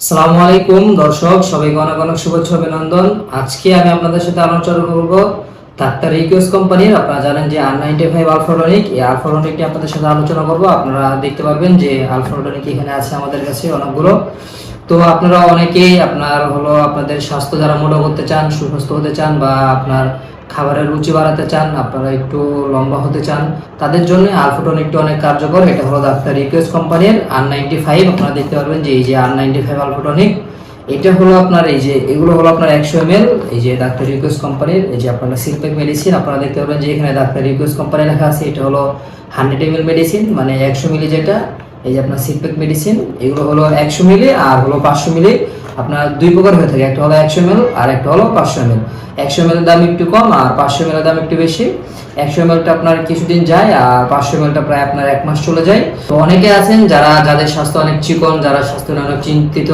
সালামু আলাইকুম, দর্শক, সবাইকে অনেক অনেক অভিনন্দন। আজকে আমি আপনাদের সাথে আলোচনা করব ডাক্তার কোম্পানির। আপনারা জানেন যে আর নাইনটি ফাইভ আলফারনিক এই আলফারনিকটি আপনাদের সাথে আলোচনা করব। আপনারা দেখতে পারবেন যে আলফারনিক এখানে আছে আমাদের কাছে অনেকগুলো। তো আপনারা অনেকেই আপনার হলো আপনাদের স্বাস্থ্য যারা মোটা করতে চান, সুস্বাস্থ্য হতে চান বা আপনার খাবারের রুচি বাড়াতে চান, আপনারা একটু লম্বা হতে চান, তাদের জন্য আলফাটনিকটি অনেক কার্যকর। এটা হলো ডাক্তার রিকোয়েস্ট কোম্পানির আর নাইনটি ফাইভ আপনারা দেখতে পারবেন যে এই যে আর নাইনটি ফাইভ আলফাটনিক এটা হলো আপনার এই যে, এগুলো হলো আপনার একশো এম এই যে ডাক্তার রিকোয়েস্ট কোম্পানির এই যে আপনারা সিলপেক মেডিসিন আপনারা দেখতে পারবেন যে এখানে ডাক্তার রিকোয়েস্ট কোম্পানি লেখা আছে। এটা হলো হান্ড্রেড এম মেডিসিন মানে একশো মিলি যেটা। এই যে আপনার সিলপেক মেডিসিন এগুলো হলো একশো মিলি আর হলো পাঁচশো মিলি। আপনার দুই প্রকার হয়ে থাকে, একটা হলো একশো এম আর একটা হলো পাঁচশো এম একশো এম দাম একটু কম আর পাঁচশো এম দাম একটু বেশি। একশো এম আপনার কিছুদিন যায় আর পাঁচশো এম প্রায় আপনার এক মাস চলে যায়। তো অনেকে আছেন যারা, যাদের স্বাস্থ্য অনেক চিকন, যারা স্বাস্থ্য অনেক চিন্তিত